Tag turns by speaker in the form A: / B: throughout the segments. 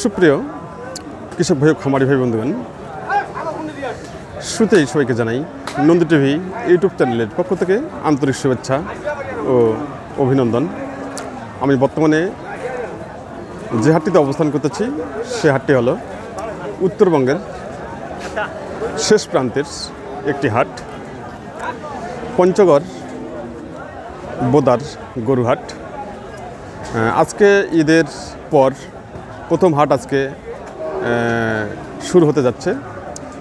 A: সুপ্রিয় কৃষক ভাই খামারি ভাই বন্ধুগণ, শুরুতেই সবাইকে জানাই নন্দী টিভি ইউটিউব চ্যানেলের পক্ষ থেকে আন্তরিক শুভেচ্ছা ও অভিনন্দন। আমি বর্তমানে যে হাটটিতে অবস্থান করতেছি, সে হাটটি হলো উত্তরবঙ্গের শেষ প্রান্তের একটি হাট, পঞ্চগড় বোদার গরুহাট। আজকে ঈদের পর প্রথম হাট আজকে শুরু হতে যাচ্ছে।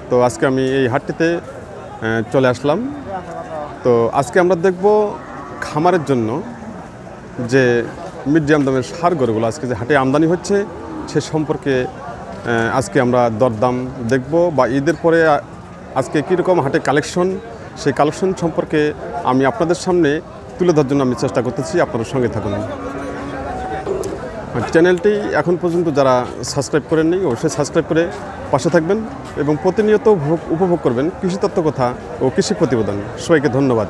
A: তো আজকে আমি এই হাটটিতে চলে আসলাম। তো আজকে আমরা দেখব খামারের জন্য যে মিডিয়াম দামের সার গরুগুলো আজকে যে হাটে আমদানি হচ্ছে, সে সম্পর্কে আজকে আমরা দরদাম দেখব বা ঈদের পরে আজকে কীরকম হাটে কালেকশন, সেই কালেকশন সম্পর্কে আমি আপনাদের সামনে তুলে ধরার জন্য আমি চেষ্টা করতেছি, আপনাদের সঙ্গে থাকুন। চ্যানেলটি এখন পর্যন্ত যারা সাবস্ক্রাইব করেননি অবশ্যই সাবস্ক্রাইব করে পাশে থাকবেন এবং প্রতিনিয়ত উপভোগ- করবেন কৃষি তত্ত্ব কথা ও কৃষি প্রতিবেদন। সবাইকে ধন্যবাদ।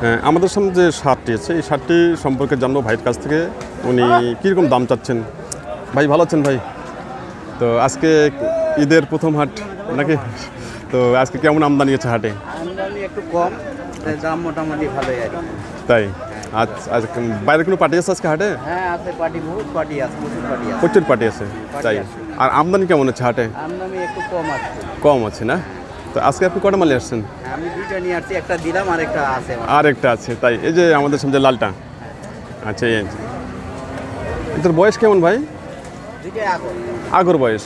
A: হ্যাঁ, আমাদের সামনে যে সারটি আছে এই শার্টটি সম্পর্কে জানব ভাইয়ের কাছ থেকে। উনি কীরকম দাম চাচ্ছেন? ভাই ভালো আছেন ভাই? তো আজকে ঈদের প্রথম হাট নাকি? তো আজকে কেমন আমদানি আছে হাটে?
B: আমদানি একটু কম দাম মোটামুটি ভালোই আর
A: তাই? আজ আজ বাইরে কোনো পার্টি আছে আজকে হাটে?
B: হ্যাঁ আছে পার্টি বহুত পার্টি আছে প্রচুর পার্টি আছে।
A: প্রচুর পার্টি আছে তাই আর আমদানি কেমন আছে হাটে?
B: আমদানি একটু কম আছে।
A: কম আছে না? তো আজকে আপনি কটা মালে আসছেন?
B: আমি দুইটা নিয়ে আসছি একটা দিলাম আর একটা আছে
A: আর একটা আছে তাই। এই যে আমাদের সামনে লালটা। আচ্ছা এই। এটার বয়স কেমন ভাই?
B: আগর
A: বয়স।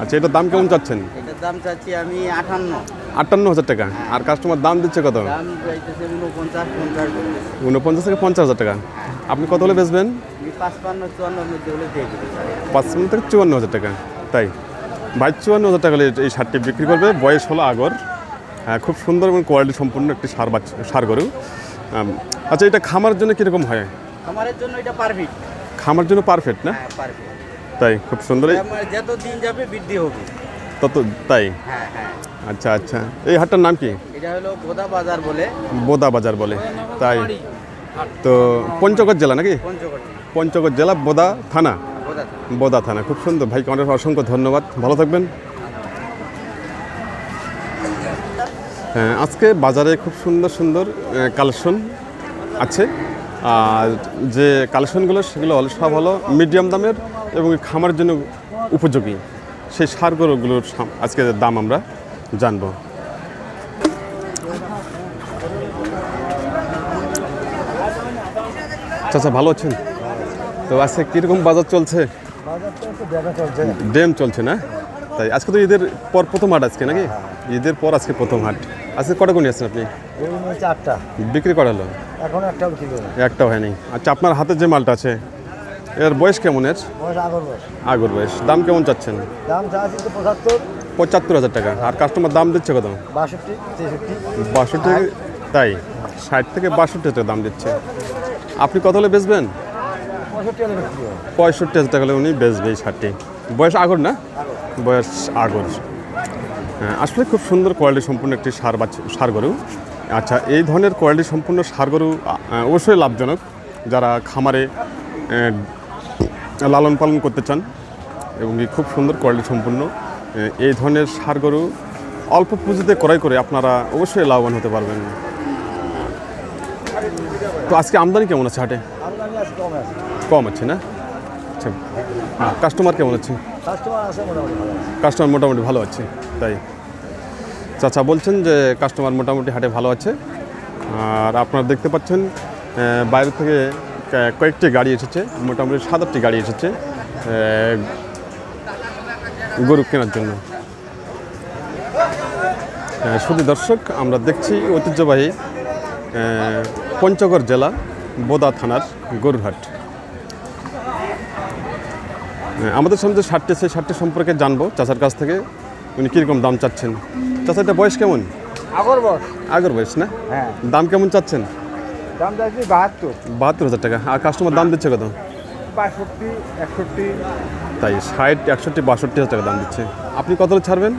A: আচ্ছা এটার দাম কেমন চাচ্ছেন?
B: দাম চাচ্ছি আমি আটান্ন।
A: আটান্ন হাজার টাকা। আর কাস্টমার দাম দিচ্ছে কত?
B: উনপঞ্চাশ পঞ্চাশ
A: উনপঞ্চাশ থেকে পঞ্চাশ হাজার টাকা। আপনি কত হলে বেচবেন?
B: পাঁচপান্ন
A: থেকে চুয়ান্ন হাজার টাকা। তাই? ভাই চুয়ান্ন হাজার টাকা এই সারটি বিক্রি করবে। বয়স হলো আগর। হ্যাঁ খুব সুন্দর এবং কোয়ালিটি সম্পূর্ণ একটি সার বাচ্চা সার গরু। আচ্ছা এটা খামার জন্য কীরকম হয়?
B: আমাদের জন্য এটা পারফেক্ট
A: খামার জন্য পারফেক্ট না?
B: হ্যাঁ
A: তাই খুব সুন্দর।
B: যত দিন যাবে বৃদ্ধি হবে।
A: তত তাই?
B: হ্যাঁ হ্যাঁ।
A: আচ্ছা আচ্ছা। এই হাটটার নাম কি?
B: এটা হলো গোদা বাজার বলে।
A: বোদা বাজার বলে তাই। তো পঞ্চগড় জেলা নাকি?
B: পঞ্চগড়
A: জেলা। বোদা থানা? বোদা থানা। খুব সুন্দর। ভাইকে অনেক অসংখ্য ধন্যবাদ। ভালো থাকবেন। হ্যাঁ আজকে বাজারে খুব সুন্দর সুন্দর কালেকশন আছে। আর যে কালেকশনগুলো সেগুলো সব হলো মিডিয়াম দামের এবং খামার জন্য উপযোগী। সেই সার গরুগুলোর আজকে দাম আমরা জানব। চাচা ভালো আছেন? তো আজকে কীরকম বাজার চলছে? ড্যাম চলছে না? তাই আজকে তো ঈদের পর প্রথম হাট আজকে নাকি? ঈদের পর আজকে প্রথম হাট। আজকে কটা কোন আছেন আপনি?
C: আটটা।
A: বিক্রি করা হলো
C: এখন একটা
A: একটাও হয়নি। আচ্ছা আপনার হাতে যে মালটা আছে এর বয়স কেমন এর?
C: বয়স আগর বয়স।
A: আগর বয়স। দাম কেমন চাচ্ছেন?
C: দাম পঁচাত্তর।
A: পঁচাত্তর হাজার টাকা। আর কাস্টমার দাম দিচ্ছে কত?
C: বাষট্টি
A: বাষট্টি তাই? ষাট থেকে বাষট্টি হাজার দাম দিচ্ছে। আপনি কত হলে বেচবেন?
C: পঁয়ষট্টি
A: হাজার টাকা। হলে উনি বেচবে এই শার্টটি বয়স আগর না? বয়স আগর। হ্যাঁ, আসলে খুব সুন্দর কোয়ালিটি সম্পূর্ণ একটি সার বাচ্চা সার গরু। আচ্ছা এই ধরনের কোয়ালিটি সম্পূর্ণ সার গরু অবশ্যই লাভজনক। যারা খামারে লালন পালন করতে চান এবং খুব সুন্দর কোয়ালিটি সম্পূর্ণ এই ধরনের সার গরু অল্প পুঁজিতে ক্রয় করে আপনারা অবশ্যই লাভবান হতে পারবেন। তো আজকে আমদানি কেমন আছে হাটে?
C: কমে আছে।
A: না? আচ্ছা কাস্টমার কেমন আছে?
C: কাস্টমার মোটামুটি ভালো আছে।
A: তাই। চাচা বলছেন যে কাস্টমার মোটামুটি হাটে ভালো আছে। আর আপনারা দেখতে পাচ্ছেন বাইরে থেকে কয়েকটি গাড়ি এসেছে মোটামুটি সাত আটটি গাড়ি এসেছে গরু কেনার জন্য। শুধু দর্শক আমরা দেখছি ঐতিহ্যবাহী পঞ্চগড় জেলা বোদা থানার গরুরহাট। আমাদের সামনে যে শার্টটি সেই শার্টটি সম্পর্কে জানব চাচার কাছ থেকে উনি কীরকম দাম চাচ্ছেন। চাচাটা বয়স কেমন?
C: আগর বয়স।
A: আগর বয়স না?
C: হ্যাঁ।
A: দাম কেমন চাচ্ছেন?
C: দাম চাইছি বাহাত্তর।
A: বাহাত্তর হাজার টাকা। আর কাস্টমার দাম দিচ্ছে কত?
C: বাষট্টি একষট্টি।
A: তাই ষাট একষট্টি বাষট্টি হাজার টাকা দাম দিচ্ছে। আপনি কত ছাড়বেন?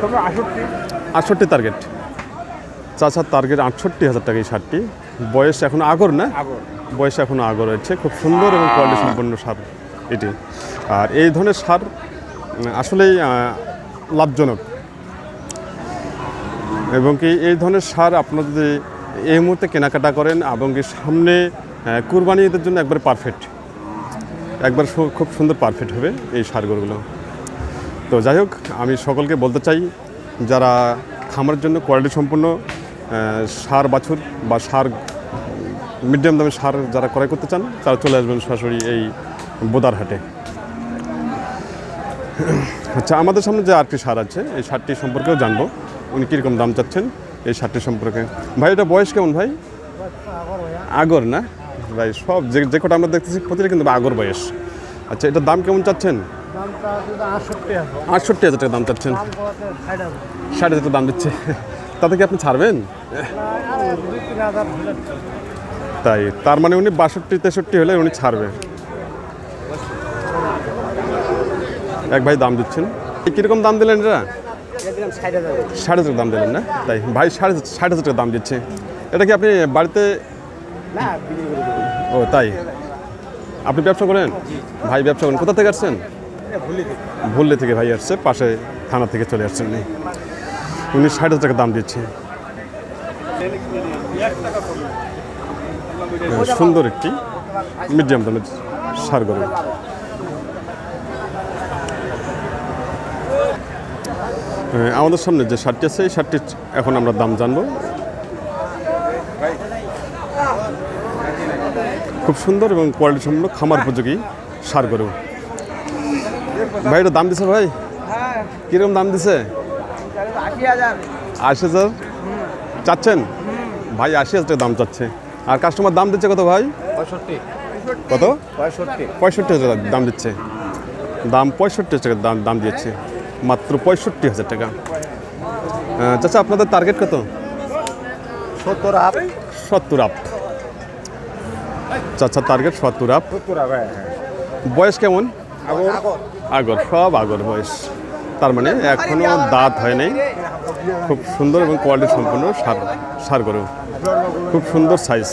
C: তবে আষট্টি
A: আটষট্টি টার্গেট চাচার টার্গেট আটষট্টি হাজার টাকা এই শার্টটি বয়স এখন আগর না?
C: আগর।
A: বয়স এখনও আগর রয়েছে। খুব সুন্দর এবং কোয়ালিটি সম্পন্ন সার এটি। আর এই ধরনের সার আসলেই লাভজনক। এবং কি এই ধরনের সার আপনার যদি এই মুহূর্তে কেনাকাটা করেন এবং সামনে কুরবানি ঈদের জন্য একবার পারফেক্ট একবার খুব সুন্দর পারফেক্ট হবে এই সারগুলো তো যাই হোক, আমি সকলকে বলতে চাই, যারা খামারের জন্য কোয়ালিটি সম্পন্ন সার, বাছুর বা সার মিডিয়াম দামে সার যারা ক্রয় করতে চান, তারা চলে আসবেন সরাসরি এই বোদার হাটে। আচ্ছা আমাদের সামনে যে আরেকটি সার আছে, এই সারটি সম্পর্কেও জানব, উনি কীরকম দাম চাচ্ছেন। এই সারটি সম্পর্কে। ভাই এটা বয়স কেমন ভাই? আগর না? ভাই সব যে যে কটা আমরা দেখতেছি প্রতিটা কিন্তু আগর বয়স। আচ্ছা এটার দাম কেমন চাচ্ছেন? আটষট্টি হাজার টাকা দাম চাচ্ছেন। ষাট হাজার টাকা দাম দিচ্ছে। তাতে কি আপনি ছাড়বেন? তাই তার মানে উনি বাষট্টি তেষট্টি হলে উনি ছাড়বে। এক ভাই দাম দিচ্ছেন। কীরকম দাম দিলেন এটা
B: ষাট হাজার
A: টাকা দাম দিলেন না? তাই ভাই সাড়ে ষাট হাজার টাকা দাম দিচ্ছে। এটা কি আপনি বাড়িতে ও তাই? আপনি ব্যবসা করেন? ভাই ব্যবসা করেন। কোথা থেকে আসছেন? ভুললে থেকে। ভাই আসছে পাশে থানা থেকে চলে আসছেন নি উনি ষাট হাজার টাকা দাম দিচ্ছে। সুন্দর একটি মিডিয়াম দামের সার গরু। আমাদের সামনে যে শার্টটি আছে এই শার্টটির এখন আমরা দাম জানব। খুব সুন্দর এবং কোয়ালিটি সম্পন্ন খামার উপযোগী সার গরু। ভাই এটা দাম দিছে ভাই?
B: হ্যাঁ
A: কীরকম দাম দিছে?
B: আশি হাজার।
A: চাচ্ছেন? ভাই আশি হাজার দাম চাচ্ছে। আর কাস্টমার দাম দিচ্ছে কত ভাই? কত?
B: পঁয়ষট্টি।
A: হাজার দাম দিচ্ছে। দাম পঁয়ষট্টি হাজার দাম দাম দিয়েছে। মাত্র পঁয়ষট্টি হাজার টাকা। চাচা আপনাদের টার্গেট কত?
B: সত্তর আপ
A: সত্তর আপ চাচা টার্গেট সত্তর আপ
C: সত্তর হবে
A: বয়স কেমন?
C: আগর।
A: সব আগর বয়স। তার মানে এখনও দাঁত হয় নাই। খুব সুন্দর এবং কোয়ালিটি সম্পন্ন সার সার গরু। খুব সুন্দর সাইজ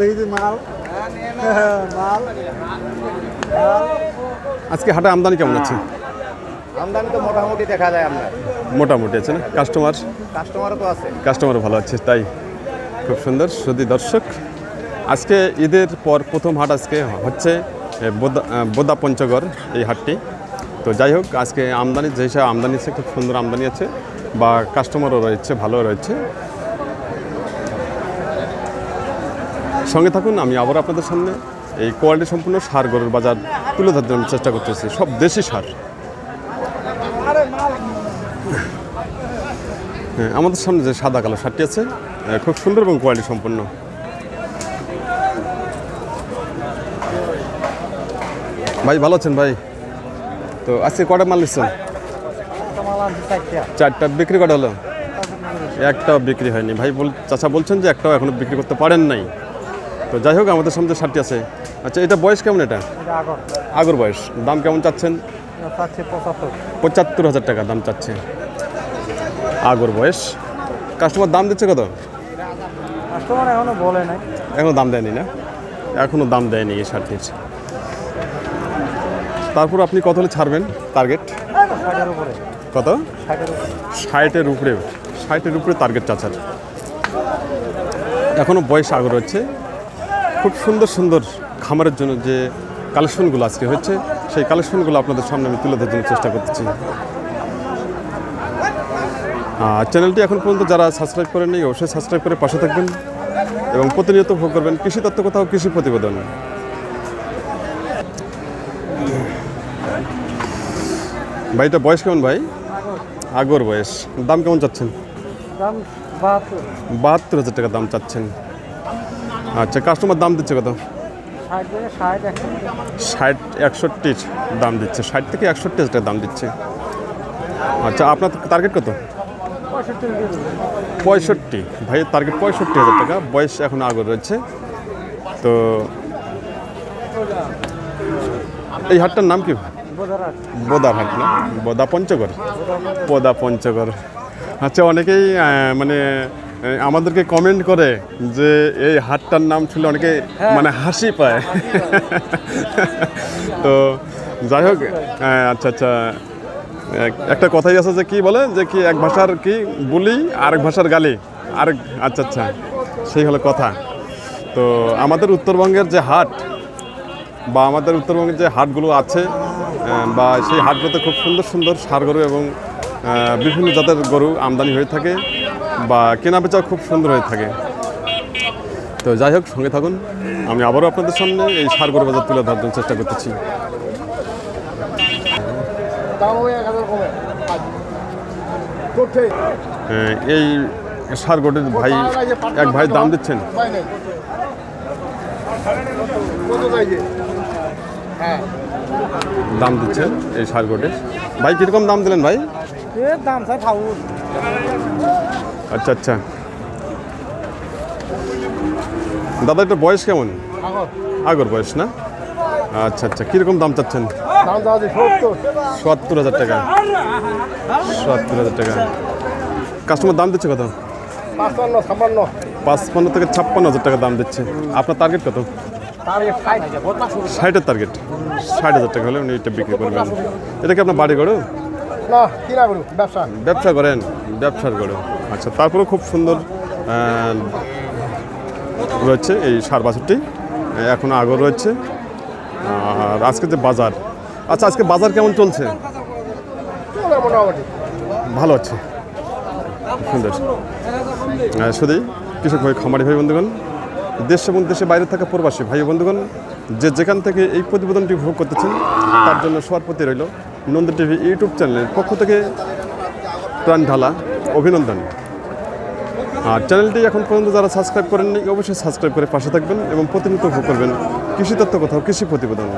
C: দেখি মাল। মাল।
A: আজকে হাটে আমদানি কেমন আছে?
B: আমদানি তো মোটামুটি দেখা যায় আপনার
A: মোটামুটি আছে না? কাস্টমার
B: কাস্টমারও তো আছে।
A: কাস্টমারও ভালো আছে তাই। খুব সুন্দর শুধু দর্শক। আজকে ঈদের পর প্রথম হাট আজকে হচ্ছে বোদা বোদা পঞ্চগড় এই হাটটি। তো যাই হোক আজকে আমদানি যে হিসাবে আমদানি আছে খুব সুন্দর আমদানি আছে বা কাস্টমারও রয়েছে ভালো রয়েছে। সঙ্গে থাকুন আমি আবার আপনাদের সামনে এই কোয়ালিটি সম্পূর্ণ সার গরুর বাজার তুলে ধরার জন্য চেষ্টা করতেছি। সব দেশি সার। হ্যাঁ, আমাদের সামনে যে সাদা কালো সারটি আছে খুব সুন্দর এবং কোয়ালিটি সম্পন্ন। ভাই ভালো আছেন ভাই? তো আজকে কটা মাল নিচ্ছেন চারটা বিক্রি কটা হলো? একটাও বিক্রি হয়নি। ভাই বল চাচা বলছেন যে একটাও এখনও বিক্রি করতে পারেন নাই। তো যাই হোক আমাদের সামনে শার্টটি আছে। আচ্ছা এটা বয়স কেমন এটা?
C: আগর।
A: বয়স। দাম কেমন চাচ্ছেন?
C: পঁচাত্তর।
A: হাজার টাকা দাম চাচ্ছে। আগর বয়স। কাস্টমার দাম দিচ্ছে কত?
C: কাস্টমার এখনও বলে নাই।
A: এখনও দাম দেয়নি না? এখনও দাম দেয়নি এই শার্টটির তারপর আপনি কত হলে ছাড়বেন টার্গেট কত?
C: ষাটের উপরে।
A: ষাটের উপরে। টার্গেট চাচার এখনও বয়স আগর রয়েছে খুব সুন্দর সুন্দর খামারের জন্য যে কালেকশনগুলো আজকে হচ্ছে সেই কালেকশনগুলো আপনাদের সামনে আমি তুলে ধরার জন্য চেষ্টা করতেছি। চ্যানেলটি এখন পর্যন্ত যারা সাবস্ক্রাইব করেননি অবশ্যই সাবস্ক্রাইব করে পাশে থাকবেন এবং প্রতিনিয়ত ভোগ করবেন কৃষি তত্ত্ব কোথাও কৃষি প্রতিবেদন। ভাইটা বয়স কেমন ভাই? আগর বয়স। দাম কেমন চাচ্ছেন?
C: বাহাত্তর
A: হাজার টাকা দাম চাচ্ছেন। আচ্ছা কাস্টমার দাম দিচ্ছে কত?
C: ষাট
A: একষট্টির দাম দিচ্ছে। ষাট থেকে একষট্টি হাজার দাম দিচ্ছে। আচ্ছা আপনার টার্গেট কত?
C: পঁয়ষট্টি
A: ভাইয়ের টার্গেট পঁয়ষট্টি। হাজার টাকা। বয়স এখন আগর রয়েছে। তো এই হাটটার নাম কি?
C: বোধারাট
A: বোদার হাট না? বোদা পঞ্চগড় বোদা পঞ্চগড় আচ্ছা অনেকেই মানে আমাদেরকে কমেন্ট করে যে এই হাটটার নাম ছিল অনেকে মানে হাসি পায়। তো যাই হোক হ্যাঁ, আচ্ছা আচ্ছা। এক- একটা কথাই আছে যে কি বলে? যে কি এক ভাষার কি বুলি আরেক ভাষার গালি? আরেক আচ্ছা আচ্ছা। সেই হলো কথা। তো আমাদের উত্তরবঙ্গের যে হাট বা আমাদের উত্তরবঙ্গের যে হাটগুলো আছে বা সেই হাটগুলোতে খুব সুন্দর সুন্দর সার গরু এবং বিভিন্ন জাতের গরু আমদানি হয়ে থাকে। বা কেনা বেচা খুব সুন্দর হয়ে থাকে। তো যাই হোক, সঙ্গে থাকুন। আমি আবারও আপনাদের সামনে এই সার গরু বাজার তুলে ধরার চেষ্টা করতেছি। এই সারগোটের ভাই, এক ভাই দাম দিচ্ছেন। দাম দিচ্ছেন এই সারগোটের ভাই, কীরকম দাম দিলেন ভাই?
C: দাম ফাউল
A: আচ্ছা আচ্ছা। দাদা এটা বয়স কেমন?
D: আগর।
A: আগর বয়স না? আচ্ছা আচ্ছা। কীরকম দাম চাচ্ছেন?
D: সত্তর।
A: সত্তর হাজার টাকা। সত্তর হাজার টাকা। কাস্টমার দাম দিচ্ছে কত?
D: পাঁচপান্ন ছাপ্পান্ন।
A: পাঁচপান্ন থেকে ছাপ্পান্ন হাজার টাকা দাম দিচ্ছে। আপনার টার্গেট কত? ষাটের টার্গেট ষাট হাজার টাকা হলে উনি এটা বিক্রি করবেন। এটা কি আপনার বাড়ি গড়ো
D: না ব্যবসা।
A: ব্যবসা করেন ব্যবসার গড়ো আচ্ছা তারপরেও খুব সুন্দর রয়েছে এই সার বাছুরটি। এখনও আগর রয়েছে। আর আজকে যে বাজার আচ্ছা আজকে বাজার কেমন চলছে? ভালো আছে। সুন্দর। শুধুই কৃষক ভাই, খামারি ভাই, বন্ধুগণ, দেশ এবং দেশে বাইরে থাকা প্রবাসী ভাই, বন্ধুগণ, যে যেখান থেকে এই প্রতিবেদনটি ভোগ করতেছেন, তার জন্য সবার প্রতি রইল নন্দ টিভি ইউটিউব চ্যানেলের পক্ষ থেকে প্রাণ ঢালা অভিনন্দন। আর চ্যানেলটি এখন পর্যন্ত যারা সাবস্ক্রাইব করেননি, অবশ্যই সাবস্ক্রাইব করে পাশে থাকবেন এবং প্রতিনিয়ত করবেন কৃষি তত্ত্ব কোথাও কৃষি প্রতিবেদন।